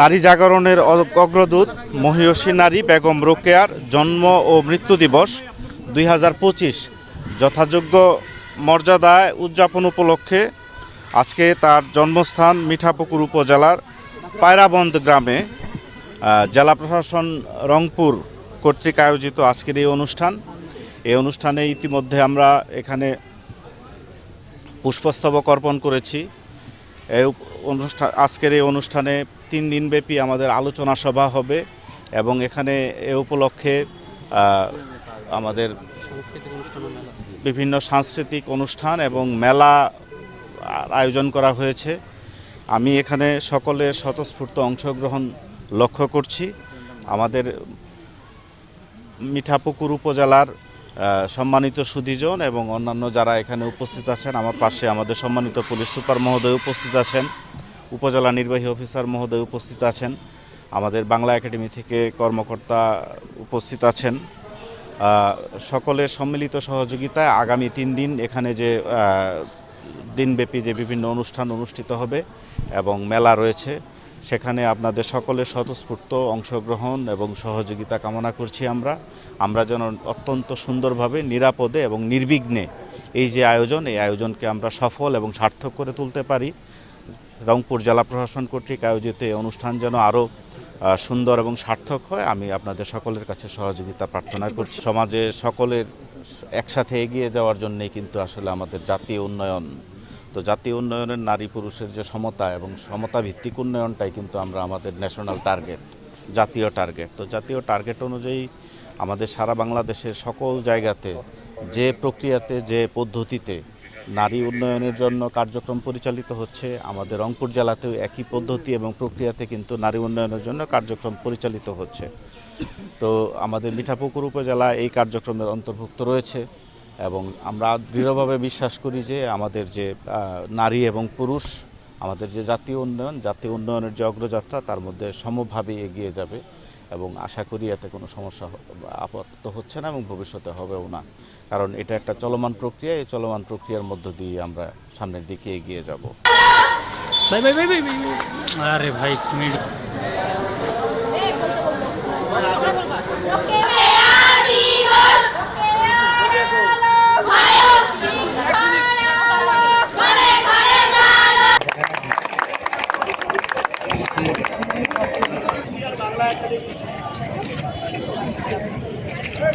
নারী জাগরণের অগ্রদূত মহিয়সী নারী বেগম রোকেয়ার জন্ম ও মৃত্যু দিবস দুই হাজার পঁচিশ। যথাযোগ্য মর্যাদায় উদযাপন উপলক্ষে আজকে তার জন্মস্থান মিঠাপুকুর উপজেলার পায়রাবন্দ গ্রামে জেলা প্রশাসন রংপুর কর্তৃক আয়োজিত আজকের এই অনুষ্ঠান। এই অনুষ্ঠানে ইতিমধ্যে আমরা এখানে পুষ্পস্তবক অর্পণ করেছি। এই অনুষ্ঠান আজকের এই অনুষ্ঠানে তিন দিনব্যাপী আমাদের আলোচনা সভা হবে এবং এখানে এ উপলক্ষে আমাদের বিভিন্ন সাংস্কৃতিক অনুষ্ঠান এবং মেলা আয়োজন করা হয়েছে। আমি এখানে সকলের স্বতঃস্ফূর্ত অংশগ্রহণ লক্ষ্য করছি। আমাদের মিঠাপুকুর উপজেলার সম্মানিত সুধীজন এবং অন্যান্য যারা এখানে উপস্থিত আছেন, আমার পাশে আমাদের সম্মানিত পুলিশ সুপার মহোদয় উপস্থিত আছেন, উপজেলা নির্বাহী অফিসার মহোদয় উপস্থিত আছেন, আমাদের বাংলা একাডেমি থেকে কর্মকর্তা উপস্থিত আছেন। সকলের সম্মিলিত সহযোগিতায় আগামী তিন দিন এখানে যে দিনব্যাপী যে বিভিন্ন অনুষ্ঠান অনুষ্ঠিত হবে এবং মেলা রয়েছে সেখানে আপনাদের সকলের স্বতঃস্ফূর্ত অংশগ্রহণ এবং সহযোগিতা কামনা করছি আমরা। আমরা যেন অত্যন্ত সুন্দরভাবে, নিরাপদে এবং নির্বিঘ্নে এই যে আয়োজন, এই আয়োজনকে আমরা সফল এবং সার্থক করে তুলতে পারি। রংপুর জেলা প্রশাসন কর্তৃক আয়োজিত এই অনুষ্ঠান যেন আরও সুন্দর এবং সার্থক হয়। আমি আপনাদের সকলের কাছে সহযোগিতা প্রার্থনা করছি। সমাজে সকলের একসাথে এগিয়ে যাওয়ার জন্যেই কিন্তু আসলে আমাদের জাতীয় উন্নয়ন তো জাতীয় উন্নয়নের নারী পুরুষের যে সমতা এবং সমতা ভিত্তিক উন্নয়নটাই কিন্তু আমরা আমাদের ন্যাশনাল টার্গেট জাতীয় টার্গেট তো জাতীয় টার্গেট অনুযায়ী আমাদের সারা বাংলাদেশের সকল জায়গাতে যে প্রক্রিয়াতে, যে পদ্ধতিতে নারী উন্নয়নের জন্য কার্যক্রম পরিচালিত হচ্ছে, আমাদের রংপুর জেলাতেও একই পদ্ধতি এবং প্রক্রিয়াতে কিন্তু নারী উন্নয়নের জন্য কার্যক্রম পরিচালিত হচ্ছে। তো আমাদের মিঠাপুকুর উপজেলা এই কার্যক্রমের অন্তর্ভুক্ত রয়েছে। এবং আমরা দৃঢ়ভাবে বিশ্বাস করি যে আমাদের যে নারী এবং পুরুষ আমাদের যে জাতীয় উন্নয়ন জাতীয় উন্নয়নের যে অগ্রযাত্রা তার মধ্যে সমভাবে এগিয়ে যাবে এবং আশা করি এতে কোনো সমস্যা আপাতত হচ্ছে না এবং ভবিষ্যতে হবেও না কারণ এটা একটা চলমান প্রক্রিয়া এই চলমান প্রক্রিয়ার মধ্য দিয়ে আমরা সামনের দিকে এগিয়ে যাব ভাই ভাই ভাই।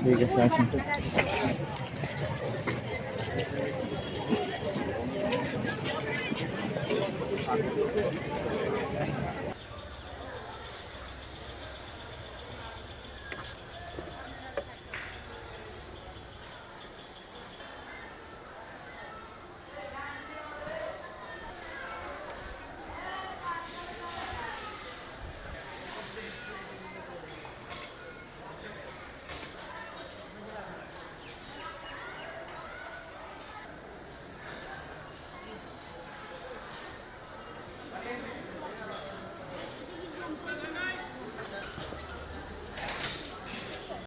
ঠিক আছে আসুন।